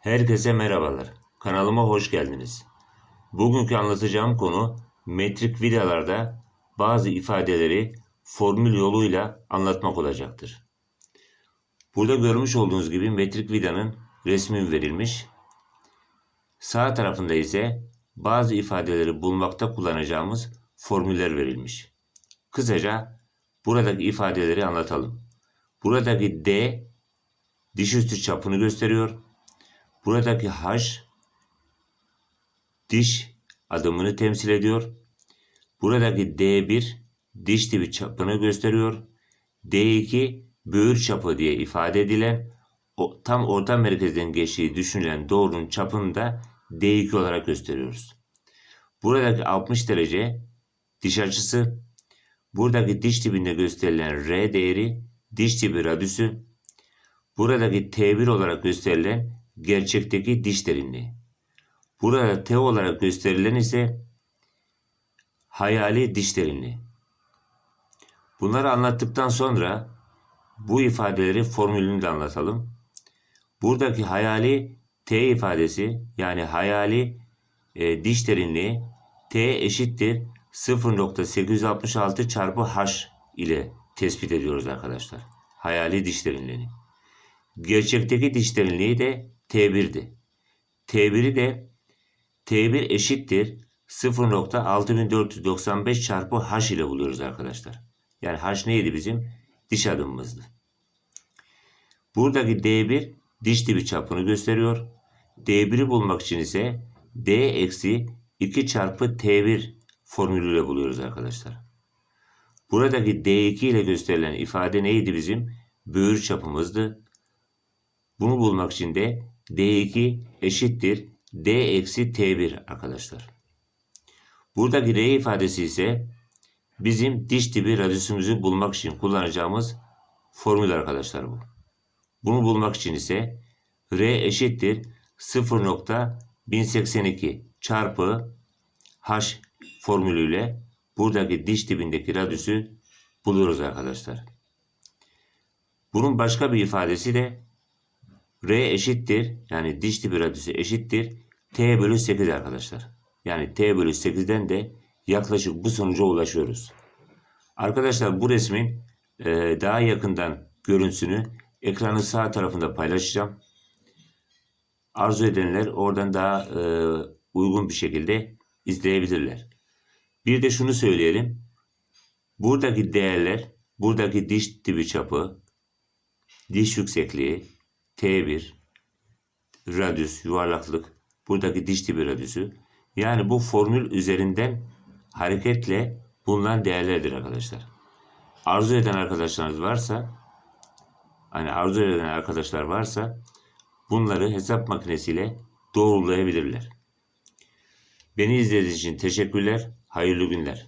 Herkese merhabalar. Kanalıma hoş geldiniz. Bugünkü anlatacağım konu metrik vidalarda bazı ifadeleri formül yoluyla anlatmak olacaktır. Burada görmüş olduğunuz gibi metrik vidanın resmi verilmiş. Sağ tarafında ise bazı ifadeleri bulmakta kullanacağımız formüller verilmiş. Kısaca buradaki ifadeleri anlatalım. Buradaki D diş üstü çapını gösteriyor. Buradaki H diş adımını temsil ediyor. Buradaki D1 diş dibi çapını gösteriyor. D2 böğür çapı diye ifade edilen o, tam orta merkezden geçtiği düşünülen doğrunun çapını da D2 olarak gösteriyoruz. Buradaki 60 derece diş açısı, buradaki diş dibinde gösterilen R değeri diş dibi radüsü, buradaki T1 olarak gösterilen gerçekteki diş derinliği. Burada T olarak gösterilen ise hayali diş derinliği. Bunları anlattıktan sonra bu ifadeleri formülünü de anlatalım. Buradaki hayali T ifadesi yani hayali e, diş derinliği T eşittir 0.866 çarpı H ile tespit ediyoruz arkadaşlar. Hayali diş derinliğini. Gerçekteki diş derinliği de T1'di. T1'i de T1 eşittir 0.6495 çarpı H ile buluyoruz arkadaşlar. Yani H neydi bizim? Diş adımımızdı. Buradaki D1 diş dibi çapını gösteriyor. D1'i bulmak için ise D eksi 2 çarpı T1 formülüyle buluyoruz arkadaşlar. Buradaki D2 ile gösterilen ifade neydi bizim? Böğür çapımızdı. Bunu bulmak için de D2 eşittir D eksi T1 arkadaşlar. Buradaki R ifadesi ise bizim diş dibi radüsümüzü bulmak için kullanacağımız formül arkadaşlar bu. Bunu bulmak için ise R eşittir 0.1082 çarpı H formülüyle buradaki diş dibindeki radüsü buluyoruz arkadaşlar. Bunun başka bir ifadesi de R eşittir yani diş dibi radüsü eşittir T bölü 8 arkadaşlar. Yani T bölü 8'den de yaklaşık bu sonuca ulaşıyoruz. Arkadaşlar bu resmin e, daha yakından görüntüsünü ekranın sağ tarafında paylaşacağım. Arzu edenler oradan daha e, uygun bir şekilde izleyebilirler. Bir de şunu söyleyelim. Buradaki değerler, buradaki diş dibi çapı, diş yüksekliği, T1, radyüs, yuvarlaklık, buradaki diş dibi radyüsü. Yani bu formül üzerinden hareketle bulunan değerlerdir arkadaşlar. Arzu eden arkadaşlarınız varsa, hani arzu eden arkadaşlar varsa bunları hesap makinesiyle doğrulayabilirler. Beni izlediğiniz için teşekkürler, hayırlı günler.